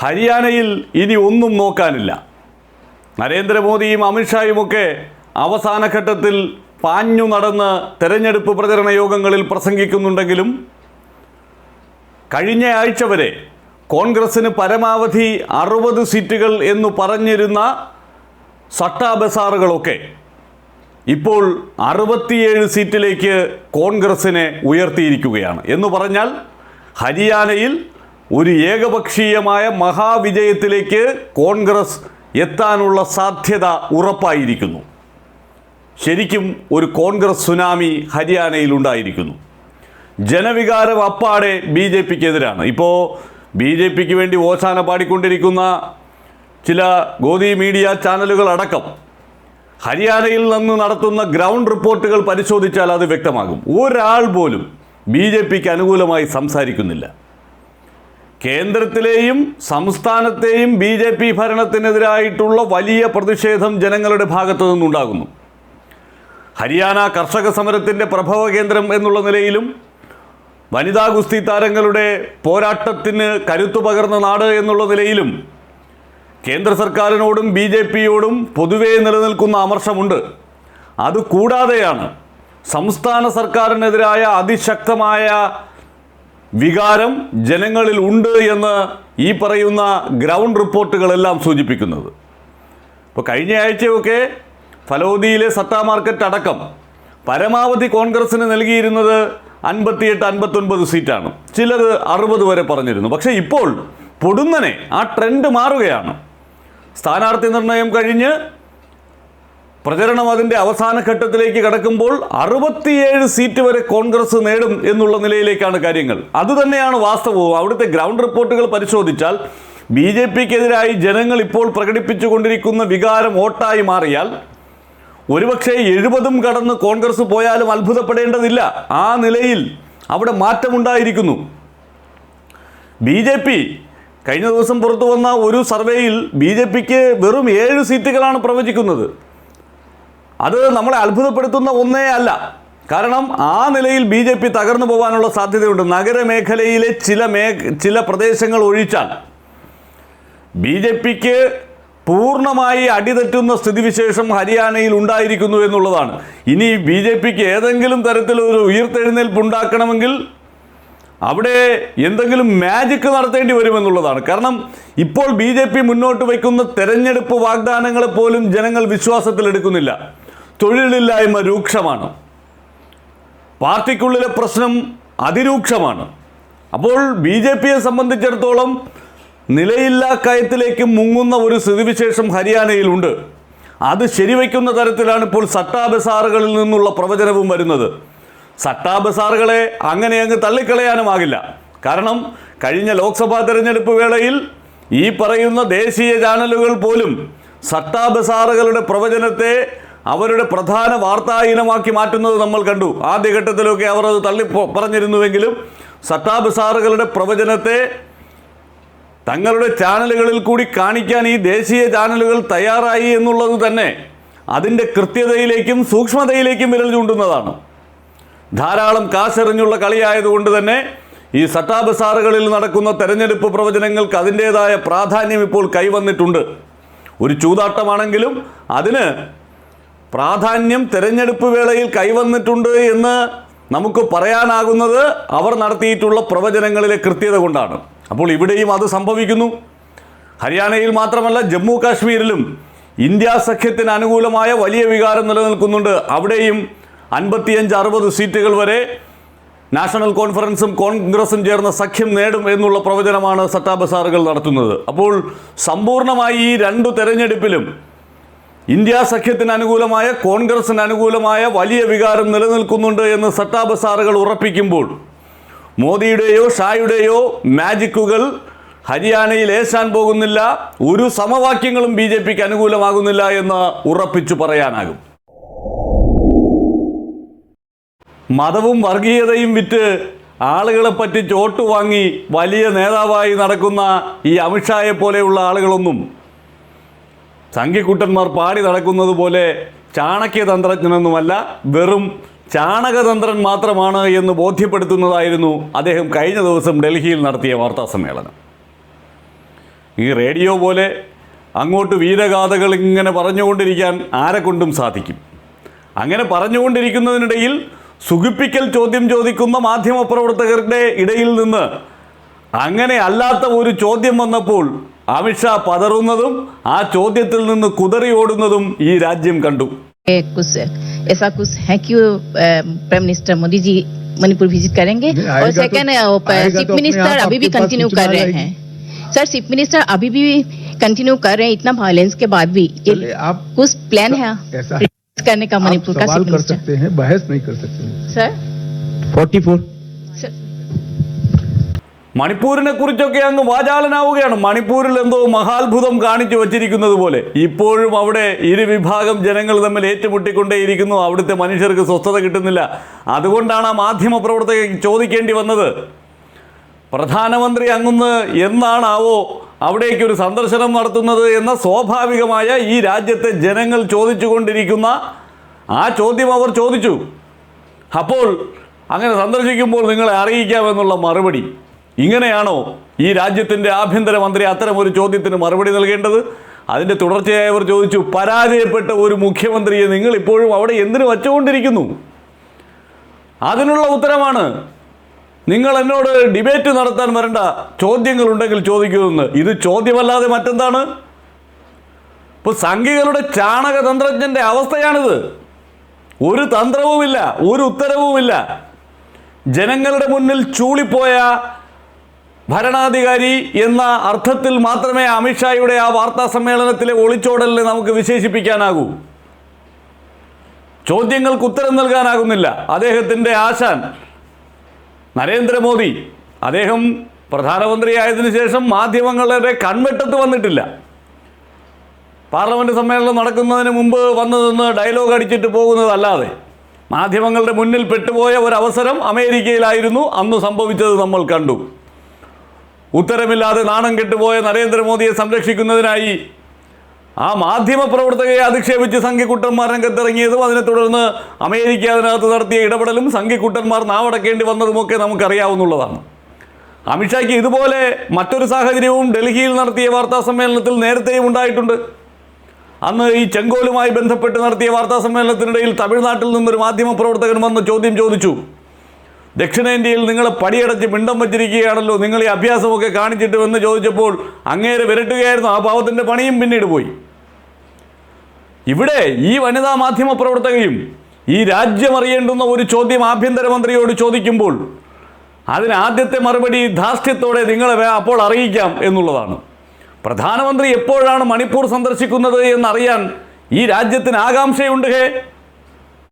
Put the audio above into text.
ഹരിയാനയിൽ ഇനി ഒന്നും നോക്കാനില്ല. നരേന്ദ്രമോദിയും അമിത്ഷായുമൊക്കെ അവസാനഘട്ടത്തിൽ പാഞ്ഞു നടന്ന് തെരഞ്ഞെടുപ്പ് പ്രചരണ യോഗങ്ങളിൽ പ്രസംഗിക്കുന്നുണ്ടെങ്കിലും കഴിഞ്ഞ ആഴ്ച വരെ കോൺഗ്രസിന് പരമാവധി അറുപത് സീറ്റുകൾ എന്ന് പറഞ്ഞിരുന്ന സട്ടാ ബസാറുകളൊക്കെ ഇപ്പോൾ അറുപത്തിയേഴ് സീറ്റിലേക്ക് കോൺഗ്രസ്സിനെ ഉയർത്തിയിരിക്കുകയാണ്. എന്ന് പറഞ്ഞാൽ ഹരിയാനയിൽ ഒരു ഏകപക്ഷീയമായ മഹാവിജയത്തിലേക്ക് കോൺഗ്രസ് എത്താനുള്ള സാധ്യത ഉറപ്പായിരിക്കുന്നു. ശരിക്കും ഒരു കോൺഗ്രസ് സുനാമി ഹരിയാനയിൽ ഉണ്ടായിരിക്കുന്നു. ജനവികാരം അപ്പാടെ ബി ജെ പിക്ക് എതിരാണ് ഇപ്പോൾ ബി ജെ പിക്ക് വേണ്ടി ഓശാന പാടിക്കൊണ്ടിരിക്കുന്ന ചില ഗോദി മീഡിയ ചാനലുകൾ അടക്കം ഹരിയാനയിൽ നിന്ന് നടത്തുന്ന ഗ്രൗണ്ട് റിപ്പോർട്ടുകൾ പരിശോധിച്ചാൽ അത് വ്യക്തമാകും. ഒരാൾ പോലും ബി ജെ പിക്ക് അനുകൂലമായി സംസാരിക്കുന്നില്ല. കേന്ദ്രത്തിലെയും സംസ്ഥാനത്തെയും ബി ജെ പി ഭരണത്തിനെതിരായിട്ടുള്ള വലിയ പ്രതിഷേധം ജനങ്ങളുടെ ഭാഗത്തു നിന്നുണ്ടാകുന്നു. ഹരിയാന കർഷക സമരത്തിന്റെ പ്രഭവ കേന്ദ്രം എന്നുള്ള നിലയിലും വനിതാ ഗുസ്തി താരങ്ങളുടെ പോരാട്ടത്തിന് കരുത്തു പകർന്ന നാട് എന്നുള്ള നിലയിലും കേന്ദ്ര സർക്കാരിനോടും ബി ജെ പിയോടും പൊതുവേ നിലനിൽക്കുന്ന അമർഷമുണ്ട്. അതുകൂടാതെയാണ് സംസ്ഥാന സർക്കാരിനെതിരായ അതിശക്തമായ വികാരം ജനങ്ങളിൽ ഉണ്ട് എന്ന് ഈ പറയുന്ന ഗ്രൗണ്ട് റിപ്പോർട്ടുകളെല്ലാം സൂചിപ്പിക്കുന്നത്. ഇപ്പോൾ കഴിഞ്ഞ ആഴ്ചയൊക്കെ ഫലോദിയിലെ സത്താ മാർക്കറ്റ് അടക്കം പരമാവധി കോൺഗ്രസിന് നൽകിയിരുന്നത് അൻപത്തിയെട്ട് അൻപത്തൊൻപത് സീറ്റാണ്. ചിലർ അറുപത് വരെ പറഞ്ഞിരുന്നു. പക്ഷേ ഇപ്പോൾ പൊടുന്നനെ ആ ട്രെൻഡ് മാറുകയാണ്. സ്ഥാനാർത്ഥി നിർണയം കഴിഞ്ഞ് പ്രചരണം അതിന്റെ അവസാന ഘട്ടത്തിലേക്ക് കടക്കുമ്പോൾ അറുപത്തിയേഴ് സീറ്റ് വരെ കോൺഗ്രസ് നേടും എന്നുള്ള നിലയിലേക്കാണ് കാര്യങ്ങൾ. അതുതന്നെയാണ് വാസ്തവവും. അവിടുത്തെ ഗ്രൗണ്ട് റിപ്പോർട്ടുകൾ പരിശോധിച്ചാൽ ബി ജെ പിക്കെതിരായി ജനങ്ങൾ ഇപ്പോൾ പ്രകടിപ്പിച്ചുകൊണ്ടിരിക്കുന്ന വികാരം വോട്ടായി മാറിയാൽ ഒരുപക്ഷെ എഴുപതും കടന്ന് കോൺഗ്രസ് പോയാലും അത്ഭുതപ്പെടേണ്ടതില്ല. ആ നിലയിൽ അവിടെ മാറ്റമുണ്ടായിരിക്കുന്നു. ബി ജെ പി കഴിഞ്ഞ ദിവസം പുറത്തു വന്ന ഒരു സർവേയിൽ ബി ജെ പിക്ക് വെറും ഏഴ് സീറ്റുകളാണ് പ്രവചിക്കുന്നത്. അത് നമ്മളെ അത്ഭുതപ്പെടുത്തുന്ന ഒന്നേ അല്ല. കാരണം ആ നിലയിൽ ബി ജെ പി തകർന്നു പോകാനുള്ള സാധ്യതയുണ്ട്. നഗരമേഖലയിലെ ചില മേ ചില പ്രദേശങ്ങൾ ഒഴിച്ചാൽ. ബി ജെ പിക്ക് പൂർണമായി അടിതെറ്റുന്ന സ്ഥിതിവിശേഷം ഹരിയാനയിൽ ഉണ്ടായിരിക്കുന്നു എന്നുള്ളതാണ്. ഇനി ബി ജെ പിക്ക് ഏതെങ്കിലും തരത്തിലൊരു ഉയർത്തെഴുന്നേൽപ്പ് ഉണ്ടാക്കണമെങ്കിൽ അവിടെ എന്തെങ്കിലും മാജിക്ക് നടത്തേണ്ടി വരുമെന്നുള്ളതാണ്. കാരണം ഇപ്പോൾ ബി ജെ പി മുന്നോട്ട് വയ്ക്കുന്ന തെരഞ്ഞെടുപ്പ് വാഗ്ദാനങ്ങളെ പോലും ജനങ്ങൾ വിശ്വാസത്തിലെടുക്കുന്നില്ല. തൊഴിലില്ലായ്മ രൂക്ഷമാണ്. പാർട്ടിക്കുള്ളിലെ പ്രശ്നം അതിരൂക്ഷമാണ്. അപ്പോൾ ബി ജെ പിയെ സംബന്ധിച്ചിടത്തോളം നിലയില്ലാ കയത്തിലേക്ക് മുങ്ങുന്ന ഒരു സ്ഥിതിവിശേഷം ഹരിയാനയിലുണ്ട്. അത് ശരിവയ്ക്കുന്ന തരത്തിലാണ് ഇപ്പോൾ സട്ടാബസാറുകളിൽ നിന്നുള്ള പ്രവചനവും വരുന്നത്. സട്ടാബസാറുകളെ അങ്ങനെ അങ്ങ് തള്ളിക്കളയാനും തള്ളിക്കളയാനുമാകില്ല കാരണം കഴിഞ്ഞ ലോക്സഭാ തെരഞ്ഞെടുപ്പ് വേളയിൽ ഈ പറയുന്ന ദേശീയ ചാനലുകൾ പോലും സട്ടാബസാറുകളുടെ പ്രവചനത്തെ അവരുടെ പ്രധാന വാർത്താ ഇനമാക്കി മാറ്റുന്നത് നമ്മൾ കണ്ടു. ആദ്യഘട്ടത്തിലൊക്കെ അവർ അത് തള്ളി പറഞ്ഞിരുന്നുവെങ്കിലും സട്ടാ ബസാറുകളുടെ പ്രവചനത്തെ തങ്ങളുടെ ചാനലുകളിൽ കൂടി കാണിക്കാൻ ഈ ദേശീയ ചാനലുകൾ തയ്യാറായി എന്നുള്ളത് തന്നെ അതിന്റെ കൃത്യതയിലേക്കും സൂക്ഷ്മതയിലേക്കും വിരൽ ചൂണ്ടുന്നതാണ്. ധാരാളം കാശെറിഞ്ഞുള്ള കളിയായതുകൊണ്ട് തന്നെ ഈ സട്ടാബസാറുകളിൽ നടക്കുന്ന തെരഞ്ഞെടുപ്പ് പ്രവചനങ്ങൾക്ക് അതിന്റേതായ പ്രാധാന്യം ഇപ്പോൾ കൈവന്നിട്ടുണ്ട്. ഒരു ചൂതാട്ടമാണെങ്കിലും അതിന് പ്രാധാന്യം തെരഞ്ഞെടുപ്പ് വേളയിൽ കൈവന്നിട്ടുണ്ട് എന്ന് നമുക്ക് പറയാനാകുന്നത് അവർ നടത്തിയിട്ടുള്ള പ്രവചനങ്ങളിലെ കൃത്യത കൊണ്ടാണ്. അപ്പോൾ ഇവിടെയും അത് സംഭവിക്കുന്നു. ഹരിയാനയിൽ മാത്രമല്ല ജമ്മു കാശ്മീരിലും ഇന്ത്യ സഖ്യത്തിന് അനുകൂലമായ വലിയ വികാരം നിലനിൽക്കുന്നുണ്ട്. അവിടെയും അൻപത്തിയഞ്ച് അറുപത് സീറ്റുകൾ വരെ നാഷണൽ കോൺഫറൻസും കോൺഗ്രസും ചേർന്ന സഖ്യം നേടും എന്നുള്ള പ്രവചനമാണ് സട്ടാ ബസാറുകൾ നടത്തുന്നത്. അപ്പോൾ സമ്പൂർണമായി ഈ രണ്ടു തെരഞ്ഞെടുപ്പിലും ഇന്ത്യ സഖ്യത്തിന് അനുകൂലമായ കോൺഗ്രസിന് അനുകൂലമായ വലിയ വികാരം നിലനിൽക്കുന്നുണ്ട് എന്ന് സട്ടാബസാറുകൾ ഉറപ്പിക്കുമ്പോൾ മോദിയുടെയോ ഷായുടെയോ മാജിക്കുകൾ ഹരിയാനയിൽ ഏശാൻ പോകുന്നില്ല ഒരു സമവാക്യങ്ങളും ബി ജെ പിക്ക് അനുകൂലമാകുന്നില്ല എന്ന് ഉറപ്പിച്ചു പറയാനാകും. മതവും വർഗീയതയും വിറ്റ് ആളുകളെ പറ്റി ചോട്ട് വാങ്ങി വലിയ നേതാവായി നടക്കുന്ന ഈ അമിത്ഷായെ പോലെയുള്ള ആളുകളൊന്നും സംഘിക്കുട്ടന്മാർ പാടി നടക്കുന്നത് പോലെ ചാണക്യതന്ത്രജ്ഞനൊന്നുമല്ല വെറും ചാണകതന്ത്രൻ മാത്രമാണ് എന്ന് ബോധ്യപ്പെടുത്തുന്നതായിരുന്നു അദ്ദേഹം കഴിഞ്ഞ ദിവസം ഡൽഹിയിൽ നടത്തിയ വാർത്താ സമ്മേളനം. ഈ റേഡിയോ പോലെ അങ്ങോട്ട് വീരഗാഥകൾ ഇങ്ങനെ പറഞ്ഞുകൊണ്ടിരിക്കാൻ ആരെ കൊണ്ടും സാധിക്കും? അങ്ങനെ പറഞ്ഞുകൊണ്ടിരിക്കുന്നതിനിടയിൽ സുഖിപ്പിക്കൽ ചോദ്യം ചോദിക്കുന്ന മാധ്യമപ്രവർത്തകരുടെ ഇടയിൽ നിന്ന് അങ്ങനെ അല്ലാത്ത ഒരു ചോദ്യം വന്നപ്പോൾ അമിത്ഷാ പതറുന്നതും ആ ചോദ്യത്തിൽ നിന്ന് കുതറി ഓടുന്നതും ഈ രാജ്യം കണ്ടു ए, कुछ ऐसा कुछ है कि वो, अ, prime minister Modi ji Manipur visit करेंगे नहीं, और आएगा तो- सेकंड आएगा चीफ तो अपने मिनिस्टर आप अभी भी आपके पास कंटिन्यू सूचना कर रहे आएगी। हैं सर चीफ मिनिस्टर अभी भी कंटिन्यू कर रहे हैं इतना वायलेंस के बाद भी ये चलिए, आप कुछ प्लान है ऐसा है करने का आप मणिपुर का सवाल चीफ कर मिनिस्टर सकते हैं बहस नहीं कर सकते सर फोर्टी फोर सर മണിപ്പൂരിനെ കുറിച്ചൊക്കെ അങ്ങ് വാചാലനാവുകയാണ്. മണിപ്പൂരിൽ എന്തോ മഹാത്ഭുതം കാണിച്ചു വച്ചിരിക്കുന്നത് പോലെ. ഇപ്പോഴും അവിടെ ഇരു വിഭാഗം ജനങ്ങൾ തമ്മിൽ ഏറ്റുമുട്ടിക്കൊണ്ടേയിരിക്കുന്നു. അവിടുത്തെ മനുഷ്യർക്ക് സ്വസ്ഥത കിട്ടുന്നില്ല. അതുകൊണ്ടാണ് ആ മാധ്യമ പ്രവർത്തകർ ചോദിക്കേണ്ടി വന്നത്. പ്രധാനമന്ത്രി അങ്ങുന്ന് എന്നാണാവോ അവിടേക്ക് ഒരു സന്ദർശനം നടത്തുന്നത് എന്ന സ്വാഭാവികമായ ഈ രാജ്യത്തെ ജനങ്ങൾ ചോദിച്ചുകൊണ്ടിരിക്കുന്ന ആ ചോദ്യം അവർ ചോദിച്ചു. അപ്പോൾ അങ്ങനെ സന്ദർശിക്കുമ്പോൾ നിങ്ങളെ അറിയിക്കാമെന്നുള്ള മറുപടി. ഇങ്ങനെയാണോ ഈ രാജ്യത്തിന്റെ ആഭ്യന്തരമന്ത്രി അത്തരം ഒരു ചോദ്യത്തിന് മറുപടി നൽകേണ്ടത്? അതിന്റെ തുടർച്ചയായി അവർ ചോദിച്ചു പരാജയപ്പെട്ട ഒരു മുഖ്യമന്ത്രിയെ നിങ്ങൾ ഇപ്പോഴും അവിടെ എന്തിനു വച്ചുകൊണ്ടിരിക്കുന്നു? അതിനുള്ള ഉത്തരമാണ് നിങ്ങൾ എന്നോട് ഡിബേറ്റ് നടത്താൻ വരേണ്ട ചോദ്യങ്ങളുണ്ടെങ്കിൽ ചോദിക്കുമെന്ന്. ഇത് ചോദ്യമല്ലാതെ മറ്റെന്താണ്? ഇപ്പോൾ സംഘികളുടെ ചാണകതന്ത്രജ്ഞന്റെ അവസ്ഥയാണിത്. ഒരു തന്ത്രവുമില്ല ഒരു ഉത്തരവുമില്ല. ജനങ്ങളുടെ മുന്നിൽ ചൂളിപ്പോയ ഭരണാധികാരി എന്ന അർത്ഥത്തിൽ മാത്രമേ അമിത്ഷായുടെ ആ വാർത്താ സമ്മേളനത്തിലെ ഒളിച്ചോടലിനെ നമുക്ക് വിശേഷിപ്പിക്കാനാകൂ. ചോദ്യങ്ങൾക്ക് ഉത്തരം നൽകാനാകുന്നില്ല. അദ്ദേഹത്തിന്റെ ആശാൻ നരേന്ദ്രമോദി. അദ്ദേഹം പ്രധാനമന്ത്രിയായതിനു ശേഷം മാധ്യമങ്ങളുടെ കൺവെട്ടത്ത് വന്നിട്ടില്ല. പാർലമെന്റ് സമ്മേളനം നടക്കുന്നതിന് മുമ്പ് വന്നു നിന്ന് ഡയലോഗ് അടിച്ചിട്ട് പോകുന്നതല്ലാതെ മാധ്യമങ്ങളുടെ മുന്നിൽ പെട്ടുപോയ ഒരവസരം അമേരിക്കയിലായിരുന്നു. അന്ന് സംഭവിച്ചത് നമ്മൾ കണ്ടു. ഉത്തരമില്ലാതെ നാണം കെട്ടുപോയ നരേന്ദ്രമോദിയെ സംരക്ഷിക്കുന്നതിനായി ആ മാധ്യമപ്രവർത്തകയെ അധിക്ഷേപിച്ച് സംഘിക്കുട്ടന്മാർ രംഗത്തിറങ്ങിയതും അതിനെ തുടർന്ന് അമേരിക്ക അതിനകത്ത് നടത്തിയ ഇടപെടലും സംഘിക്കുട്ടന്മാർ നാവടക്കേണ്ടി വന്നതുമൊക്കെ നമുക്കറിയാവുന്നതാണ് അമിത്ഷായ്ക്ക് ഇതുപോലെ മറ്റൊരു സാഹചര്യവും ഡൽഹിയിൽ നടത്തിയ വാർത്താ സമ്മേളനത്തിൽ നേരത്തെയും ഉണ്ടായിട്ടുണ്ട്. അന്ന് ഈ ചെങ്കോലുമായി ബന്ധപ്പെട്ട് നടത്തിയ വാർത്താ സമ്മേളനത്തിനിടയിൽ തമിഴ്നാട്ടിൽ നിന്നൊരു മാധ്യമ പ്രവർത്തകൻ വന്ന് ചോദ്യം ചോദിച്ചു. ദക്ഷിണേന്ത്യയിൽ നിങ്ങൾ പടിയടച്ച് പിണ്ടം വച്ചിരിക്കുകയാണല്ലോ. നിങ്ങൾ ഈ അഭ്യാസമൊക്കെ കാണിച്ചിട്ട് എന്ന് ചോദിച്ചപ്പോൾ അങ്ങേരെ വിരട്ടുകയായിരുന്നു. ആ പാവത്തിന്റെ പണിയും പിന്നീട് പോയി. ഇവിടെ ഈ വനിതാ മാധ്യമ പ്രവർത്തകയും ഈ രാജ്യം അറിയേണ്ടുന്ന ഒരു ചോദ്യം ആഭ്യന്തരമന്ത്രിയോട് ചോദിക്കുമ്പോൾ അതിന് ആദ്യത്തെ മറുപടി ധാർഷ്ട്യത്തോടെ നിങ്ങളെ അപ്പോൾ അറിയിക്കാം എന്നുള്ളതാണ്. പ്രധാനമന്ത്രി എപ്പോഴാണ് മണിപ്പൂർ സന്ദർശിക്കുന്നത് എന്നറിയാൻ ഈ രാജ്യത്തിന് ആകാംക്ഷയുണ്ട് ഹേ.